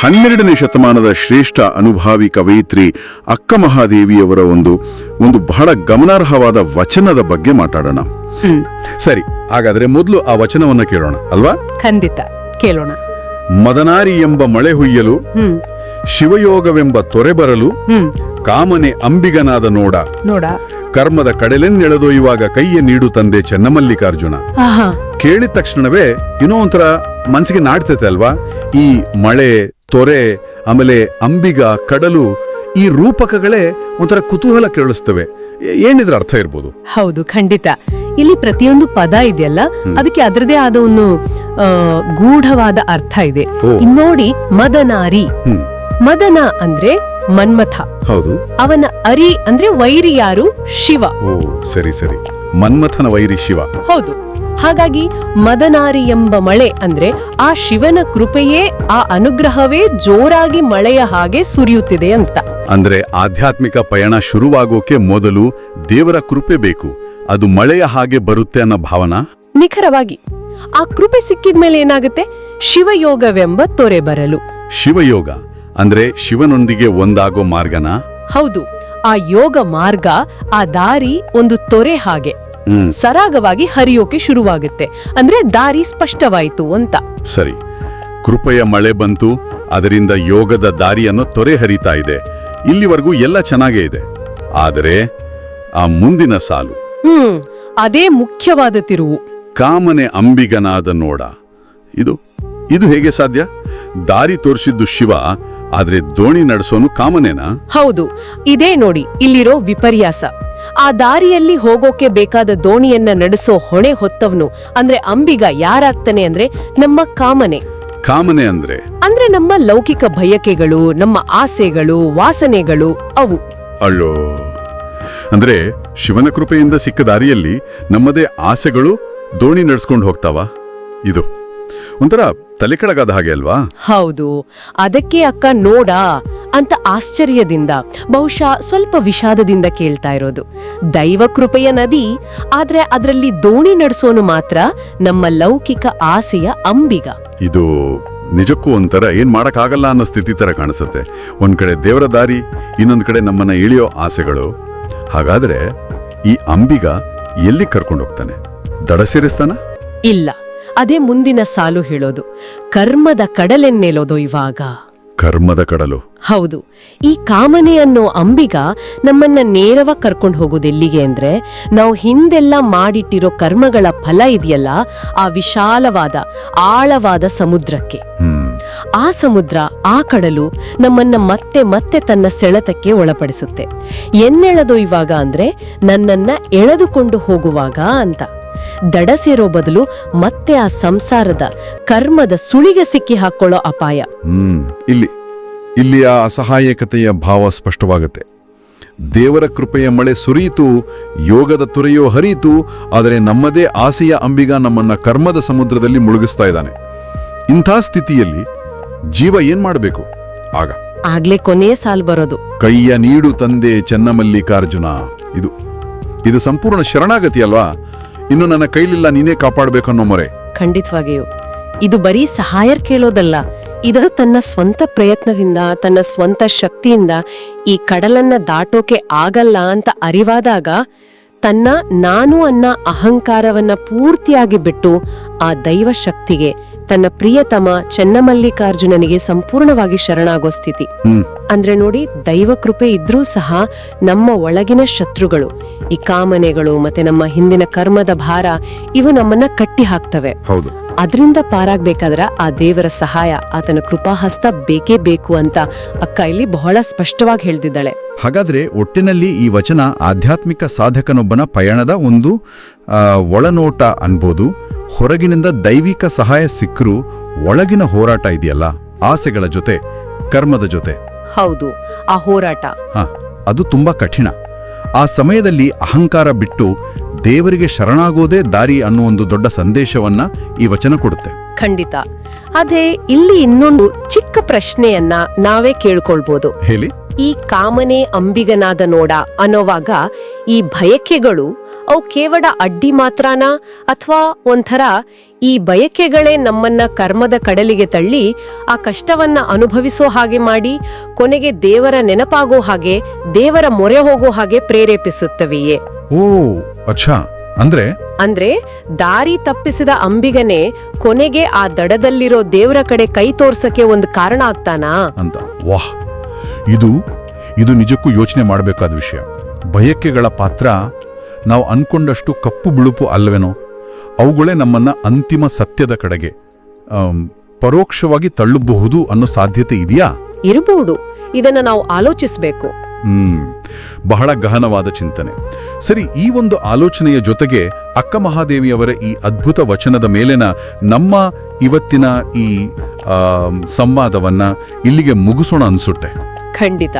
ಹನ್ನೆರಡನೇ ಶತಮಾನದ ಶ್ರೇಷ್ಠ ಅನುಭಾವಿ ಕವಯಿತ್ರಿ ಅಕ್ಕ ಮಹಾದೇವಿಯವರ ಒಂದು ಒಂದು ಬಹಳ ಗಮನಾರ್ಹವಾದ ವಚನದ ಬಗ್ಗೆ ಮಾತಾಡೋಣ. ಸರಿ ಹಾಗಾದ್ರೆ ಮೊದಲು ಆ ವಚನವನ್ನ ಕೇಳೋಣ ಅಲ್ವಾ? ಖಂಡಿತ. ಕೇಳೋಣ. ಮದನಾರಿ ಎಂಬ ಮಳೆ ಹುಯ್ಯಲು ಶಿವಯೋಗವೆಂಬ ತೊರೆ ಬರಲು ಕಾಮನೆ ಅಂಬಿಗನಾದ ನೋಡ. ನೋಡ. ಕರ್ಮದ ಕಡೆಲೆನ್ನೆಳೆದೊಯ್ಯುವಾಗ ಕೈಯ ನೀಡು ತಂದೆ ಚೆನ್ನಮಲ್ಲಿಕಾರ್ಜುನ. ಆಹಾ. ಕೇಳಿದ ತಕ್ಷಣವೇ ಏನೋ ಒಂಥರ ಮನಸ್ಸಿಗೆ ನಾಡ್ತೈತೆ ಅಲ್ವಾ? ಈ ಮಳೆ ತೊರೆ ಆಮೇಲೆ ಅಂಬಿಗ ಕಡಲು ಈ ರೂಪಕಗಳೇ ಒಂಥರ ಕುತೂಹಲ ಕೇಳಿಸ್ತವೆ. ಏನಿದ್ರ ಅರ್ಥ ಇರ್ಬೋದು? ಹೌದು ಖಂಡಿತ. ಇಲ್ಲಿ ಪ್ರತಿಯೊಂದು ಪದ ಇದೆಯಲ್ಲ ಅದಕ್ಕೆ ಅದರದೇ ಆದ ಒಂದು ಗೂಢವಾದ ಅರ್ಥ ಇದೆ. ನೋಡಿ ಮದನಾರಿ. ಮದನ ಅಂದ್ರೆ ಮನ್ಮಥ. ಹೌದು. ಅವನ ಅರಿ ಅಂದ್ರೆ ವೈರಿ ಯಾರು? ಶಿವ. ಓ ಸರಿ ಸರಿ. ಮನ್ಮಥನ ವೈರಿ ಶಿವ. ಹೌದು. ಹಾಗಾಗಿ ಮದನಾರಿ ಎಂಬ ಮಳೆ ಅಂದ್ರೆ ಆ ಶಿವನ ಕೃಪೆಯೇ ಆ ಅನುಗ್ರಹವೇ ಜೋರಾಗಿ ಮಳೆಯ ಹಾಗೆ ಸುರಿಯುತ್ತಿದೆ ಅಂತ. ಅಂದ್ರೆ ಆಧ್ಯಾತ್ಮಿಕ ಪಯಣ ಶುರುವಾಗೋಕೆ ಮೊದಲು ದೇವರ ಕೃಪೆ ಬೇಕು. ಅದು ಮಳೆಯ ಹಾಗೆ ಬರುತ್ತೆ ಅನ್ನೋ ಭಾವನಾ? ನಿಖರವಾಗಿ ಆ ಕೃಪೆ ಸಿಕ್ಕಿದ್ಮೇಲೆ ಏನಾಗುತ್ತೆ? ಶಿವಯೋಗವೆಂಬ ತೊರೆ ಬರಲು. ಶಿವಯೋಗ. ಅಂದ್ರೆ ಶಿವನೊಂದಿಗೆ ಒಂದಾಗೋ ಮಾರ್ಗನ? ಹೌದು ಆ ಯೋಗ ಮಾರ್ಗ ಆ ದಾರಿ ಒಂದು ತೊರೆ ಹಾಗೆ. ಸರಾಗವಾಗಿ ಹರಿಯೋಕೆ ಶುರುವಾಗುತ್ತೆ. ಅಂದ್ರೆ ದಾರಿ ಸ್ಪಷ್ಟವಾಯಿತು ಅಂತ. ಸರಿ. ಕೃಪೆಯ ಮಳೆ ಬಂತು ಅದರಿಂದ ಯೋಗದ ದಾರಿಯನ್ನು ತೊರೆ ಹರಿತಾ ಇದೆ. ಇಲ್ಲಿವರೆಗೂ ಎಲ್ಲ ಚೆನ್ನಾಗೇ ಇದೆ. ಆದರೆ ಆ ಮುಂದಿನ ಸಾಲು. ಹ್ಮ್ ಅದೇ ಮುಖ್ಯವಾದ ತಿರುವು. ಕಾಮನೆ ಅಂಬಿಗನಾದ ನೋಡ. ಇದು ಇದು ಹೇಗೆ ಸಾಧ್ಯ? ದಾರಿ ತೋರಿಸಿದ್ದು ಶಿವ ಆದ್ರೆ ದೋಣಿ ನಡೆಸೋನು ಕಾಮನೇನಾ? ಹೌದು ಇದೇ ನೋಡಿ ಇಲ್ಲಿರೋ ವಿಪರ್ಯಾಸ. ಆ ದಾರಿಯಲ್ಲಿ ಹೋಗೋಕೆ ಬೇಕಾದ ದೋಣಿಯನ್ನ ನಡೆಸೋ ಹೊಣೆ ಹೊತ್ತವನು ಅಂದ್ರೆ ಅಂಬಿಗ ಯಾರಾಗ್ತಾನೆ ಅಂದ್ರೆ ನಮ್ಮ ಕಾಮನೆ. ಕಾಮನೆ ಅಂದ್ರೆ? ಅಂದ್ರೆ ನಮ್ಮ ಲೌಕಿಕ ಬಯಕೆಗಳು ನಮ್ಮ ಆಸೆಗಳು ವಾಸನೆಗಳು ಅವು. ಅಲ್ಲೋ ಅಂದ್ರೆ ಶಿವನ ಕೃಪೆಯಿಂದ ಸಿಕ್ಕ ದಾರಿಯಲ್ಲಿ ನಮ್ಮದೇ ಆಸೆಗಳು ದೋಣಿ ನಡೆಸ್ಕೊಂಡು ಹೋಗ್ತಾವ? ಇದು. ಒಂಥರ ತಲೆ ಕೆಳಗಾದ ಹಾಗೆ ಅಲ್ವಾ? ಹೌದು. ಅದಕ್ಕೆ ಅಕ್ಕ ನೋಡ ಅಂತ ಆಶ್ಚರ್ಯದಿಂದ ಬಹುಶಃ ಸ್ವಲ್ಪ ವಿಷಾದದಿಂದ ಕೇಳ್ತಾ ಇರೋದು. ದೈವ ಕೃಪೆಯ ನದಿ ಆದ್ರೆ ಅದರಲ್ಲಿ ದೋಣಿ ನಡೆಸೋನು ಮಾತ್ರ ನಮ್ಮ ಲೌಕಿಕ ಆಸೆಯ ಅಂಬಿಗ. ಇದು ನಿಜಕ್ಕೂ ಒಂಥರ ಏನ್ ಮಾಡಕ್ಕಾಗಲ್ಲ ಅನ್ನೋ ಸ್ಥಿತಿ ತರ ಕಾಣಿಸುತ್ತೆ. ಒಂದ್ ಕಡೆ ದೇವರ ದಾರಿ ಇನ್ನೊಂದ್ ಕಡೆ ನಮ್ಮನ್ನ ಇಳಿಯೋ ಆಸೆಗಳು. ಹಾಗಾದ್ರೆ ಈ ಅಂಬಿಗ ಎಲ್ಲಿ ಕರ್ಕೊಂಡು ಹೋಗ್ತಾನೆ? ದಡ ಸೇರಿಸ್ತಾನ? ಇಲ್ಲ. ಅದೇ ಮುಂದಿನ ಸಾಲು ಹೇಳೋದು ಕರ್ಮದ ಕಡಲೆನ್ನೆಲೋದು ಇವಾಗ. ಕರ್ಮದ ಕಡಲು. ಹೌದು ಈ ಕಾಮನೆ ಅನ್ನೋ ಅಂಬಿಗ ನಮ್ಮನ್ನ ನೇರವಾಗಿ ಕರ್ಕೊಂಡು ಹೋಗೋದು ಎಲ್ಲಿಗೆ ಅಂದ್ರೆ ನಾವು ಹಿಂದೆಲ್ಲ ಮಾಡಿಟ್ಟಿರೋ ಕರ್ಮಗಳ ಫಲ ಇದೆಯಲ್ಲ ಆ ವಿಶಾಲವಾದ ಆಳವಾದ ಸಮುದ್ರಕ್ಕೆ. ಆ ಸಮುದ್ರ ಆ ಕಡಲು ನಮ್ಮನ್ನ ಮತ್ತೆ ಮತ್ತೆ ತನ್ನ ಸೆಳೆತಕ್ಕೆ ಒಳಪಡಿಸುತ್ತೆ. ಎನ್ನೆಳೆದು ಇವಾಗ ಅಂದ್ರೆ ನನ್ನನ್ನ ಎಳೆದುಕೊಂಡು ಹೋಗುವಾಗ ಅಂತ. ದಡ ಸೇರೋ ಬದಲು ಮತ್ತೆ ಆ ಸಂಸಾರದ ಕರ್ಮದ ಸುಳಿಗೆ ಸಿಕ್ಕಿ ಹಾಕೊಳ್ಳೋ ಅಪಾಯ. ಹ್ಮ್ ಇಲ್ಲಿ ಆ ಅಸಹಾಯಕತೆಯ ಭಾವ ಸ್ಪಷ್ಟವಾಗುತ್ತೆ. ದೇವರ ಕೃಪೆಯ ಮಳೆ ಸುರಿಯಿತು ಯೋಗದ ತುರೆಯೋ ಹರಿಯಿತು ಆದರೆ ನಮ್ಮದೇ ಆಸೆಯ ಅಂಬಿಗ ನಮ್ಮನ್ನ ಕರ್ಮದ ಸಮುದ್ರದಲ್ಲಿ ಮುಳುಗಿಸ್ತಾ ಇದ್ದಾನೆ. ಇಂಥ ಸ್ಥಿತಿಯಲ್ಲಿ ಜೀವ ಏನ್ ಮಾಡಬೇಕು? ಆಗ. ಆಗ್ಲೇ ಕೊನೆಯ ಸಾಲ್ ಬರೋದು. ಕೈಯ ನೀಡು ತಂದೆ ಚೆನ್ನಮಲ್ಲಿಕಾರ್ಜುನ. ಇದು ಇದು ಸಂಪೂರ್ಣ ಶರಣಾಗತಿ ಅಲ್ವಾ? ಇನ್ನು ನನ್ನ ಕೈಲಿಲ್ಲ ನೀನೇ ಕಾಪಾಡಬೇಕು ಅನ್ನೋ ಮೊರೆ. ಖಂಡಿತವಾಗಿಯೂ. ಇದು ಬರೀ ಸಹಾಯರ್ ಕೇಳೋದಲ್ಲ. ಇದು ತನ್ನ ಸ್ವಂತ ಪ್ರಯತ್ನದಿಂದ, ತನ್ನ ಸ್ವಂತ ಶಕ್ತಿಯಿಂದ ಈ ಕಡಲನ್ನ ದಾಟೋಕೆ ಆಗಲ್ಲ ಅಂತ ಅರಿವಾದಾಗ ತನ್ನ ನಾನು ಅನ್ನ ಅಹಂಕಾರವನ್ನ ಪೂರ್ತಿಯಾಗಿ ಬಿಟ್ಟು ಆ ದೈವ ಶಕ್ತಿಗೆ ತನ್ನ ಪ್ರಿಯತಮ ಚೆನ್ನಮಲ್ಲಿಕಾರ್ಜುನನಿಗೆ ಸಂಪೂರ್ಣವಾಗಿ ಶರಣಾಗೋ ಸ್ಥಿತಿ. ಅಂದ್ರೆ ನೋಡಿ ದೈವ ಕೃಪೆ ಇದ್ರೂ ಸಹ ನಮ್ಮ ಒಳಗಿನ ಶತ್ರುಗಳು ಈ ಕಾಮನೆಗಳು ಮತ್ತೆ ನಮ್ಮ ಹಿಂದಿನ ಕರ್ಮದ ಭಾರ ಇವು ನಮ್ಮನ್ನ ಕಟ್ಟಿ ಹಾಕ್ತವೆ. ಹೌದು. ಅದರಿಂದ ಪಾರಾಗ್ಬೇಕಾದ್ರ ಆ ದೇವರ ಸಹಾಯ ಆತನ ಕೃಪಾಹಸ್ತ ಬೇಕೇ ಬೇಕು ಅಂತ ಅಕ್ಕ ಇಲ್ಲಿ ಬಹಳ ಸ್ಪಷ್ಟವಾಗಿ ಹೇಳ್ತಿದ್ದಾಳೆ. ಹಾಗಾದ್ರೆ ಒಟ್ಟಿನಲ್ಲಿ ಈ ವಚನ ಆಧ್ಯಾತ್ಮಿಕ ಸಾಧಕನೊಬ್ಬನ ಪಯಣದ ಒಂದು ಒಳನೋಟ ಅನ್ಬೋದು. ಹೊರಗಿನಿಂದ ದೈವಿಕ ಸಹಾಯ ಸಿಕ್ಕರೂ ಒಳಗಿನ ಹೋರಾಟ ಇದೆಯಲ್ಲ ಆಸೆಗಳ ಜೊತೆ ಕರ್ಮದ ಜೊತೆ. ಹೌದು ಆ ಹೋರಾಟ. ಹ ಅದು ತುಂಬಾ ಕಠಿಣ. ಆ ಸಮಯದಲ್ಲಿ ಅಹಂಕಾರ ಬಿಟ್ಟು ದೇವರಿಗೆ ಶರಣಾಗೋದೇ ದಾರಿ ಅನ್ನೋ ಒಂದು ದೊಡ್ಡ ಸಂದೇಶವನ್ನ ಈ ವಚನ ಕೊಡುತ್ತೆ. ಖಂಡಿತ. ಅದೇ ಇಲ್ಲಿ ಇನ್ನೊಂದು ಚಿಕ್ಕ ಪ್ರಶ್ನೆಯನ್ನ ನಾವೇ ಕೇಳ್ಕೊಳ್ಬೋದು. ಹೇಳಿ. ಈ ಕಾಮನೆ ಅಂಬಿಗನಾದ ನೋಡ ಅನ್ನೋವಾಗ ಈ ಬಯಕೆಗಳು ಅವು ಕೇವಲ ಅಡ್ಡಿ ಮಾತ್ರಾನ ಅಥವಾ ಒಂಥರ ಈ ಬಯಕೆಗಳೇ ನಮ್ಮನ್ನ ಕರ್ಮದ ಕಡಲಿಗೆ ತಳ್ಳಿ ಆ ಕಷ್ಟವನ್ನ ಅನುಭವಿಸೋ ಹಾಗೆ ಮಾಡಿ ಕೊನೆಗೆ ದೇವರ ನೆನಪಾಗೋ ಹಾಗೆ ದೇವರ ಮೊರೆ ಹೋಗೋ ಹಾಗೆ ಪ್ರೇರೇಪಿಸುತ್ತವೆಯೇ? ಓ ಅಚ್ಛಾ ಅಂದ್ರೆ? ಅಂದ್ರೆ ದಾರಿ ತಪ್ಪಿಸಿದ ಅಂಬಿಗನೆ ಕೊನೆಗೆ ಆ ದಡದಲ್ಲಿರೋ ದೇವರ ಕಡೆ ಕೈ ತೋರ್ಸಕ್ಕೆ ಒಂದು ಕಾರಣ ಆಗ್ತಾನಾ? ಅಂತ. ವಾಹ್. ಇದು ಇದು ನಿಜಕ್ಕೂ ಯೋಚನೆ ಮಾಡಬೇಕಾದ ವಿಷಯ. ಬಯಕೆಗಳ ಪಾತ್ರ ನಾವು ಅನ್ಕೊಂಡಷ್ಟು ಕಪ್ಪು ಬಿಳುಪು ಅಲ್ಲವೇನೋ ಅವುಗಳೇ ನಮ್ಮನ್ನ ಅಂತಿಮ ಸತ್ಯದ ಕಡೆಗೆ ಪರೋಕ್ಷವಾಗಿ ತಳ್ಳಬಹುದು ಅನ್ನೋ ಸಾಧ್ಯತೆ ಇದೆಯಾ? ಇರಬಹುದು. ಇದನ್ನ ನಾವು ಆಲೋಚಿಸಬೇಕು. ಹ್ಮ್ ಬಹಳ ಗಹನವಾದ ಚಿಂತನೆ. ಸರಿ ಈ ಒಂದು ಆಲೋಚನೆಯ ಜೊತೆಗೆ ಅಕ್ಕ ಮಹಾದೇವಿಯವರ ಈ ಅದ್ಭುತ ವಚನದ ಮೇಲಿನ ನಮ್ಮ ಇವತ್ತಿನ ಈ ಸಂವಾದವನ್ನ ಇಲ್ಲಿಗೆ ಮುಗಿಸೋಣ ಅನ್ಸುತ್ತೆ. ಖಂಡಿತ.